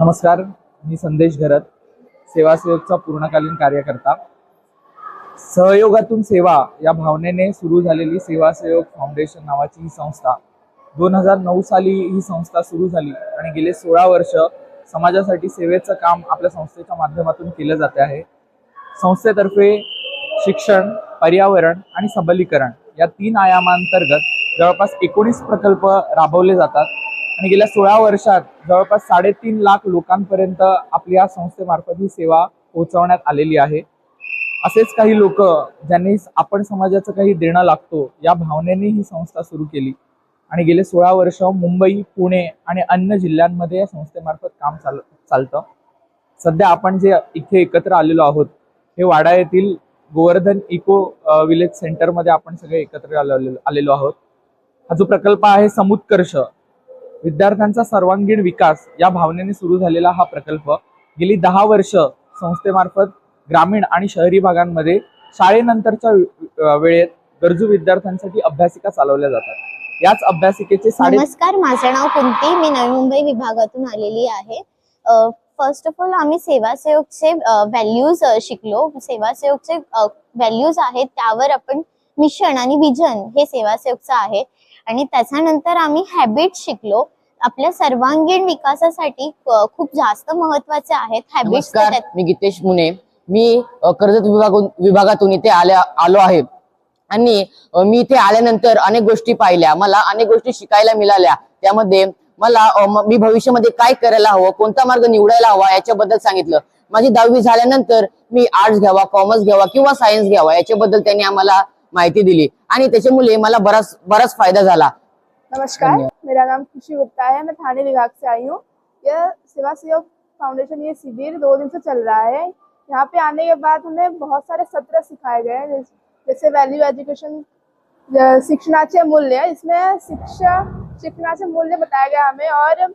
नमस्कार मी संदेश घरत सेवासेवकचा पूर्णकालीन कार्यकर्ता. सहयोगातून सेवा या भावनेने सुरू झालेली सेवासेवक फाउंडेशन नावाची ही संस्था. दोन हजार नऊ साली ही संस्था सुरू झाली आणि गेले सोळा वर्ष समाजासाठी सेवेचं काम आपल्या संस्थेच्या माध्यमातून केलं जाते आहे. संस्थेतर्फे शिक्षण पर्यावरण आणि सबलीकरण या तीन आयामांतर्गत जवळपास एकोणीस प्रकल्प राबवले जातात. आणि गेल्या सोळा वर्षात जवळपास साडेतीन लाख लोकांपर्यंत आपल्या संस्थेमार्फत ही सेवा पोहोचवण्यात आलेली आहे. असेच काही लोक ज्यांनी आपण समाजाचं काही देणं लागतो या भावनेने ही संस्था सुरू केली. आणि गेले सोळा वर्ष मुंबई पुणे आणि अन्य जिल्ह्यांमध्ये या संस्थेमार्फत काम चाल चालतं. सध्या आपण जे इथे एकत्र आलेलो आहोत हे वाडा येथील गोवर्धन इको विलेज सेंटरमध्ये आपण सगळे एकत्र आलेलो आलेलो आहोत. हा जो प्रकल्प आहे समुत्कर्ष विद्यार्थ्यांचा सर्वांगीण विकास या भावनेने सुरू झालेला हा प्रकल्प गेली दहा वर्ष संस्थेमार्फत ग्रामीण आणि शहरी भागांमध्ये शाळेनंतरच्या वेळेत गरजू विद्यार्थ्यांसाठी अभ्यासिका चालवल्या जातात. याच अभ्यासिकेचे साडे नमस्कार माझं नाव कुंती. मी नवी मुंबई विभागातून आलेली आहे. फर्स्ट ऑफ ऑल आम्ही सेवासेवकचे व्हॅल्यूज शिकलो. सेवासेवकचे व्हॅल्यूज आहेत. त्यावर आपण मिशन आणि विजन हे सेवासेवकचं आहे. आणि त्याच्यानंतर आम्ही हॅबिट शिकलो. आपल्या सर्वांगीण विकासासाठी खूप जास्त महत्त्वाचे आहेत हॅबिट्स मी गीतेश मुने. मी कर्जत विभागून विभागातून इथे आल्या आलो आहे. आणि मी इथे आल्यानंतर अनेक गोष्टी पाहिल्या. मला अनेक गोष्टी शिकायला मिळाल्या. त्यामध्ये मला मी भविष्यामध्ये काय करायला हवं कोणता मार्ग निवडायला हवा याच्याबद्दल सांगितलं. माझी दहावी झाल्यानंतर मी आर्ट्स घ्यावा कॉमर्स घ्यावा किंवा सायन्स घ्यावा याच्याबद्दल त्यांनी आम्हाला माहिती दिली. आणि त्याच्यामुळे मला बराच बराच फायदा झाला. नमस्कार मेरा नाम खुशी गुप्ता है मैं थाने विभाग से आई हूँ। यह सेवा सहयोग फाउंडेशन ये शिविर दो दिन से चल रहा है। यहाँ पे आने के बाद हमें बहुत सारे सत्र सिखाए गए हैं जैसे वैल्यू एजुकेशन शिक्षणाचे मूल्य इसमें शिक्षा शिक्षणाचे मूल्य बताया गया हमें और